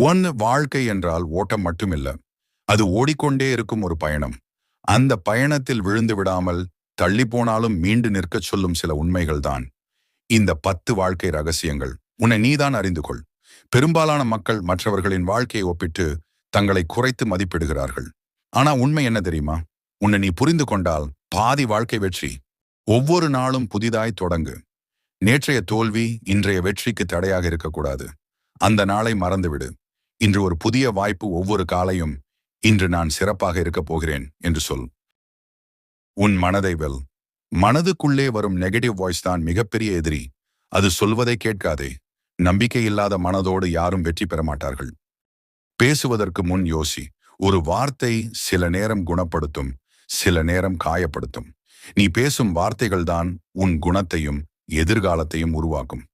One வாழ்க்கை என்றால் ஓட்டம் மட்டுமில்ல. அது ஓடிக்கொண்டே இருக்கும் ஒரு பயணம். அந்த பயணத்தில் விழுந்து விடாமல் தள்ளி போனாலும் மீண்டு நிற்கச் சொல்லும் சில உண்மைகள்தான் இந்த பத்து வாழ்க்கை ரகசியங்கள். உன்னை நீதான் அறிந்து கொள். பெரும்பாலான மக்கள் மற்றவர்களின் வாழ்க்கையை ஒப்பிட்டு தங்களை குறைத்து மதிப்பிடுகிறார்கள். ஆனா உண்மை என்ன தெரியுமா? உன்னை நீ புரிந்து கொண்டால் பாதி வாழ்க்கை வெற்றி. ஒவ்வொரு நாளும் புதிதாய் தொடங்கு. நேற்றைய தோல்வி இன்றைய வெற்றிக்கு தடையாக இருக்கக்கூடாது. அந்த நாளை மறந்துவிடு. இன்று ஒரு புதிய வாய்ப்பு ஒவ்வொரு காலையும் இன்று நான் சிறப்பாக இருக்கப் போகிறேன் என்று சொல். உன் மனதை வெல். மனதுக்குள்ளே வரும் நெகட்டிவ் வாய்ஸ் தான் மிகப்பெரிய எதிரி. அது சொல்வதை கேட்காதே. நம்பிக்கை இல்லாத மனதோடு யாரும் வெற்றி பெற மாட்டார்கள். பேசுவதற்கு முன் யோசி. ஒரு வார்த்தை சில நேரம் குணப்படுத்தும் சில நேரம் காயப்படுத்தும். நீ பேசும் வார்த்தைகள்தான் உன் குணத்தையும் எதிர்காலத்தையும் உருவாக்கும்.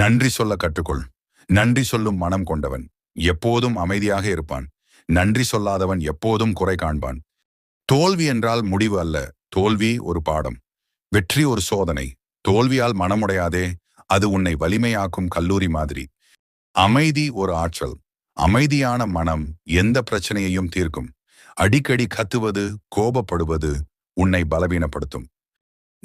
நன்றி சொல்ல கற்றுக்கொள். நன்றி சொல்லும் மனம் கொண்டவன். எப்போதும் அமைதியாக இருப்பான். நன்றி சொல்லாதவன் எப்போதும் குறை காண்பான். தோல்வி என்றால் முடிவு அல்ல தோல்வி ஒரு பாடம். வெற்றி ஒரு சோதனை. தோல்வியால் மனமுடையாதே அது உன்னை வலிமையாக்கும் கல்லூரி மாதிரி. அமைதி ஒரு ஆற்றல். அமைதியான மனம் எந்த பிரச்சனையையும் தீர்க்கும். அடிக்கடி கத்துவது கோபப்படுவது உன்னை பலவீனப்படுத்தும்.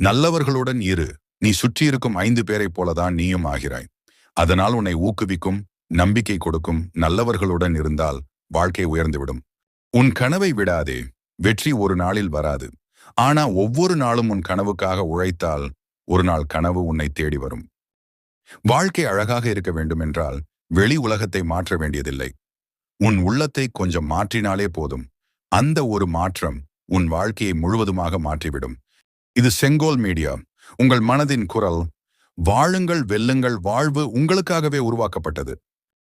நல்லவர்களுடன் இரு. நீ சுற்றியிருக்கும் ஐந்து பேரைப் போலதான் நீயும் ஆகிறாய். அதனால் உன்னை ஊக்குவிக்கும் நம்பிக்கை கொடுக்கும் நல்லவர்களுடன் இருந்தால் வாழ்க்கை உயர்ந்துவிடும். உன் கனவை விடாதே வெற்றி ஒரு நாளில் வராது. ஆனா ஒவ்வொரு நாளும் உன் கனவுக்காக உழைத்தால் ஒரு நாள் கனவு உன்னை தேடி வரும். வாழ்க்கை அழகாக இருக்க வேண்டும் என்றால் வெளி உலகத்தை மாற்ற வேண்டியதில்லை. உன் உள்ளத்தை கொஞ்சம் மாற்றினாலே போதும். அந்த ஒரு மாற்றம் உன் வாழ்க்கையை முழுவதுமாக மாற்றிவிடும். இது செங்கோல் மீடியா. உங்கள் மனதின் குரல் வாழுங்கள் வெல்லுங்கள் வாழ்வு உங்களுக்காகவே உருவாக்கப்பட்டது.